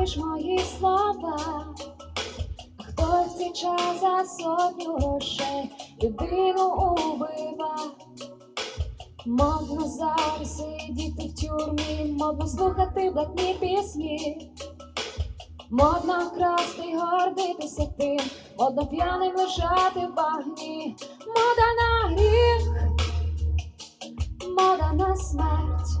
чуєш мої слова, хто час за сотню грошей людину убива, модно зараз сидіти в тюрмі, модно слухати блатні пісні, модно красти й гордитися тим, модно п'яним лежати в багні, мода на гріх, мода на смерть.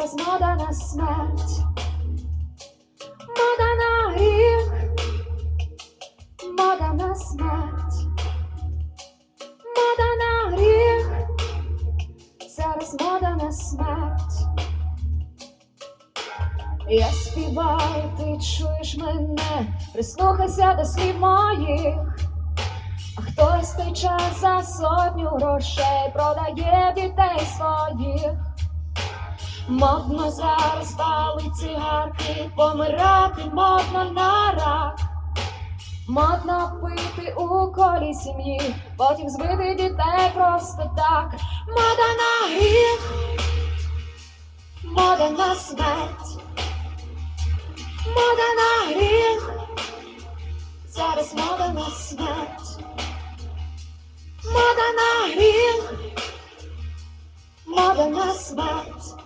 Зараз мода на смерть, мода на гріх, мода на смерть, мода на гріх, зараз мода на смерть. Я співаю, ти чуєш мене, прислухайся до слів моїх. А хтось той час за сотню грошей продає дітей своїх. Модно зараз палить цигарки, помирати модно на рак. Модно пити у колі сім'ї, потім збити дітей просто так. Мода на гріх, мода на смерть. Мода на гріх, зараз мода на смерть. Мода на гріх, мода на смерть.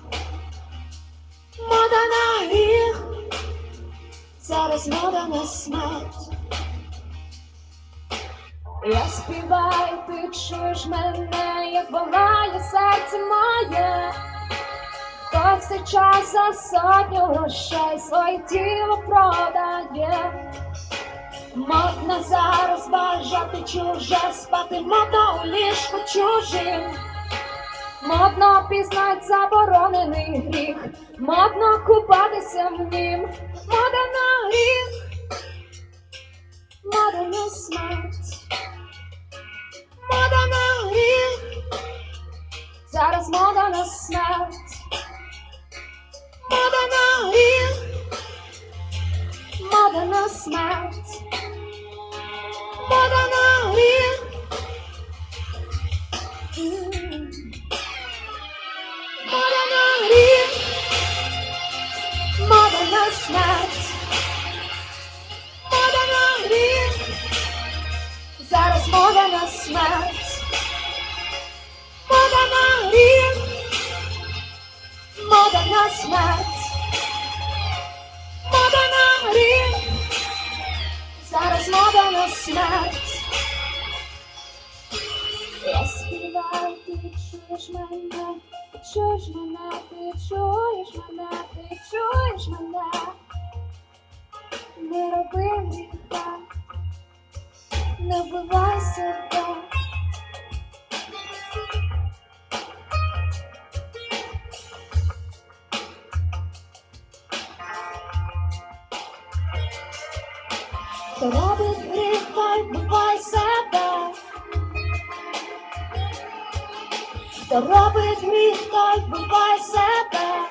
Мода на смерть. Я співаю, ти чуєш мене, як волає серце моє. Хто в цей час за сотню грошей своє тіло продає. Модно зараз бажати чуже, спати модно у ліжку чужим. Модно пізнать заборонений гріх, модно купатися в нім. Мода на смерть, мода на гріх, зараз мода на смерть. Мода на гріх, мода на смерть, мода на гріх. М. Мода на гріх, мода на смерть, мода гріх. Мода на смерть, мода на гріх, зараз мода на смерть. Я співаю, ти чуєш мене, ти чуєш мене, ти чуєш мене, ти чуєш мене. Не роби гріха, не вбивай Хто робить гріх, той вбивай себе. Хто робить гріх, той вбивай себе.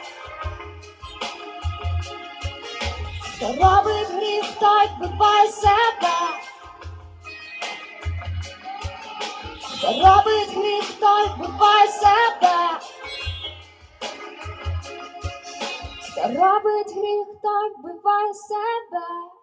Хто робить гріх, той вбивай себе. Хто робить гріх, той вбивай себе. Хто робить гріх, той вбивай себе.